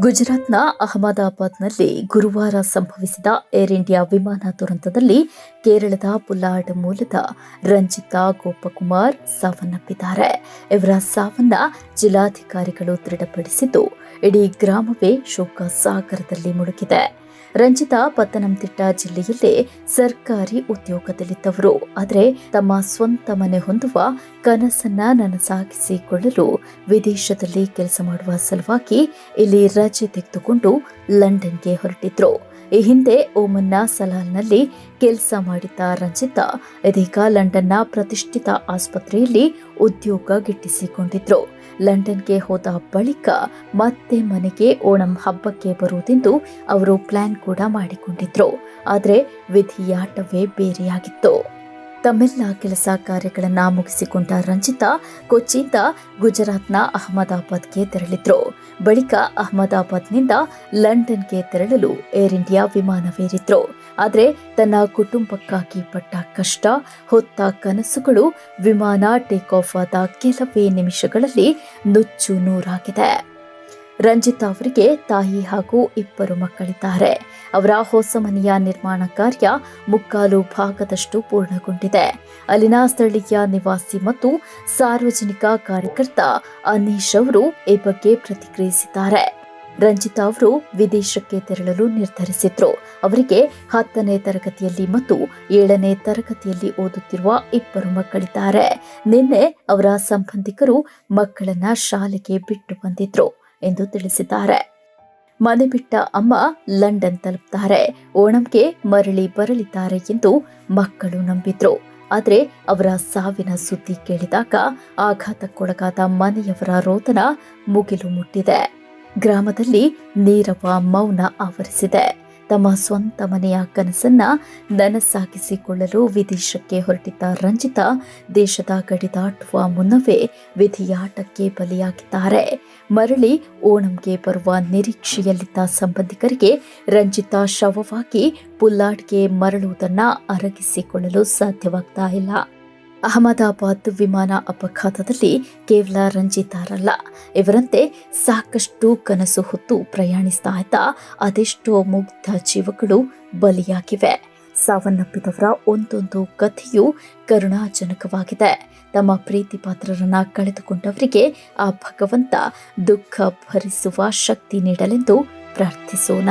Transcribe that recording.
ಗುಜರಾತ್ನ ಅಹಮದಾಬಾದ್ನಲ್ಲಿ ಗುರುವಾರ ಸಂಭವಿಸಿದ ಏರ್ ಇಂಡಿಯಾ ವಿಮಾನ ದುರಂತದಲ್ಲಿ ಕೇರಳದ ಪುಲ್ಲಾಡ್ ಮೂಲದ ರಂಜಿತಾ ಗೋಪಕುಮಾರ್ ಸಾವನ್ನಪ್ಪಿದ್ದಾರೆ. ಇವರ ಸಾವನ್ನ ಜಿಲ್ಲಾಧಿಕಾರಿಗಳು ದೃಢಪಡಿಸಿದ್ದು, ಇಡೀ ಗ್ರಾಮವೇ ಶೋಕ ಸಾಗರದಲ್ಲಿ ಮುಳುಗಿದೆ. ರಂಜಿತಾ ಪತ್ತನಂತಿಟ್ಟ ಜಿಲ್ಲೆಯಲ್ಲೇ ಸರ್ಕಾರಿ ಉದ್ಯೋಗದಲ್ಲಿದ್ದವರು. ಆದರೆ ತಮ್ಮ ಸ್ವಂತ ಮನೆ ಹೊಂದುವ ಕನಸನ್ನ ನನಸಾಗಿಸಿಕೊಳ್ಳಲು ವಿದೇಶದಲ್ಲಿ ಕೆಲಸ ಮಾಡುವ ಸಲುವಾಗಿ ಇಲ್ಲಿ ರಜೆ ತೆಗೆದುಕೊಂಡು ಲಂಡನ್ಗೆ ಹೊರಟಿದ್ರು. ಈ ಹಿಂದೆ ಓಮನ್ನ ಸಲಾಲ್ನಲ್ಲಿ ಕೆಲಸ ಮಾಡಿದ್ದ ರಂಜಿತಾ ಇದೀಗ ಲಂಡನ್ನ ಪ್ರತಿಷ್ಠಿತ ಆಸ್ಪತ್ರೆಯಲ್ಲಿ ಉದ್ಯೋಗ ಗಿಟ್ಟಿಸಿಕೊಂಡಿದ್ರು. ಲಂಡನ್ಗೆ ಹೋದ ಬಳಿಕ ಮತ್ತೆ ಮನೆಗೆ ಓಣಂ ಹಬ್ಬಕ್ಕೆ ಬರುವುದೆಂದು ಅವರು ಪ್ಲಾನ್ ಕೂಡ ಮಾಡಿಕೊಂಡಿದ್ರು. ಆದರೆ ವಿಧಿಯಾಟವೇ ಬೇರೆಯಾಗಿತ್ತು. ತಮ್ಮೆಲ್ಲ ಕೆಲಸ ಕಾರ್ಯಗಳನ್ನ ಮುಗಿಸಿಕೊಂಡ ರಂಜಿತಾ, ಕೊಚ್ಚಿಯಿಂದ ಗುಜರಾತ್ನ ಅಹಮದಾಬಾದ್ಗೆ ತೆರಳಿದ್ರು. ಬಳಿಕ ಅಹಮದಾಬಾದ್ನಿಂದ ಲಂಡನ್ಗೆ ತೆರಳಲು ಏರ್ ಇಂಡಿಯಾ ವಿಮಾನವೇರಿದ್ರು. ಆದರೆ ತನ್ನ ಕುಟುಂಬಕ್ಕಾಗಿ ಪಟ್ಟ ಕಷ್ಟ, ಹೊತ್ತ ಕನಸುಗಳು ವಿಮಾನ ಟೇಕ್ ಆಫ್ ಆದ ಕೆಲವೇ ನಿಮಿಷಗಳಲ್ಲಿ ನುಚ್ಚು ನೂರಾಗಿದೆ. ರಂಜಿತಾ ಅವರಿಗೆ ತಾಯಿ ಹಾಗೂ ಇಬ್ಬರು ಮಕ್ಕಳಿದ್ದಾರೆ. ಅವರ ಹೊಸ ಮನೆಯ ನಿರ್ಮಾಣ ಕಾರ್ಯ ಮುಕ್ಕಾಲು ಭಾಗದಷ್ಟು ಪೂರ್ಣಗೊಂಡಿದೆ. ಅಲ್ಲಿನ ಸ್ಥಳೀಯ ನಿವಾಸಿ ಮತ್ತು ಸಾರ್ವಜನಿಕ ಕಾರ್ಯಕರ್ತ ಅನೀಶ್ ಅವರು ಈ ಬಗ್ಗೆ ಪ್ರತಿಕ್ರಿಯಿಸಿದ್ದಾರೆ. ರಂಜಿತಾ ಅವರು ವಿದೇಶಕ್ಕೆ ತೆರಳಲು ನಿರ್ಧರಿಸಿದ್ರು. ಅವರಿಗೆ ಹತ್ತನೇ ತರಗತಿಯಲ್ಲಿ ಮತ್ತು ಏಳನೇ ತರಗತಿಯಲ್ಲಿ ಓದುತ್ತಿರುವ ಇಬ್ಬರು ಮಕ್ಕಳಿದ್ದಾರೆ. ನಿನ್ನೆ ಅವರ ಸಂಬಂಧಿಕರು ಮಕ್ಕಳನ್ನ ಶಾಲೆಗೆ ಬಿಟ್ಟು ಬಂದಿದ್ರು ಎಂದು ತಿಳಿಸಿದ್ದಾರೆ. ಮನೆ ಬಿಟ್ಟ ಅಮ್ಮ ಲಂಡನ್ ತಲುಪ್ತಾರೆ. ಓಣಂಗೆ ಮರಳಿ ಬರಲಿದ್ದಾರೆ ಎಂದು ಮಕ್ಕಳು ನಂಬಿದ್ರು. ಆದರೆ ಅವರ ಸಾವಿನ ಸುದ್ದಿ ಕೇಳಿದಾಗ ಆಘಾತಕ್ಕೊಳಗಾದ ಮನೆಯವರ ರೋದನ ಮುಗಿಲು ಮುಟ್ಟಿದೆ. ಗ್ರಾಮದಲ್ಲಿ ನೀರವ ಮೌನ ಆವರಿಸಿದೆ. ತಮ್ಮ ಸ್ವಂತ ಮನೆಯ ಕನಸನ್ನ ನನಸಾಗಿಸಿಕೊಳ್ಳಲು ವಿದೇಶಕ್ಕೆ ಹೊರಟಿದ್ದ ರಂಜಿತಾ ದೇಶದ ಗಡಿದಾಟುವ ಮುನ್ನವೇ ವಿಧಿಯಾಟಕ್ಕೆ ಬಲಿಯಾಗಿದ್ದಾರೆ. ಮರಳಿ ಓಣಂಗೆ ಬರುವ ನಿರೀಕ್ಷೆಯಲ್ಲಿದ್ದ ಸಂಬಂಧಿಕರಿಗೆ ರಂಜಿತಾ ಶವವಾಗಿ ಪುಲ್ಲಾಡ್ಗೆ ಮರಳುವುದನ್ನು ಅರಗಿಸಿಕೊಳ್ಳಲು ಸಾಧ್ಯವಾಗ್ತಾ ಇಲ್ಲ. ಅಹಮದಾಬಾದ್ ವಿಮಾನ ಅಪಘಾತದಲ್ಲಿ ಕೇವಲ ರಂಜಿತಾರಲ್ಲ. ಇವರಂತೆ ಸಾಕಷ್ಟು ಕನಸು ಹೊತ್ತು ಪ್ರಯಾಣಿಸ್ತಾ ಇದ್ದ ಅದೆಷ್ಟೋ ಮುಗ್ಧ ಜೀವಗಳು ಬಲಿಯಾಗಿವೆ. ಸಾವನ್ನಪ್ಪಿದವರ ಒಂದೊಂದು ಕಥೆಯು ಕರುಣಾಜನಕವಾಗಿದೆ. ತಮ್ಮ ಪ್ರೀತಿ ಪಾತ್ರರನ್ನ ಕಳೆದುಕೊಂಡವರಿಗೆ ಆ ಭಗವಂತ ದುಃಖ ಭರಿಸುವ ಶಕ್ತಿ ನೀಡಲೆಂದು ಪ್ರಾರ್ಥಿಸೋಣ.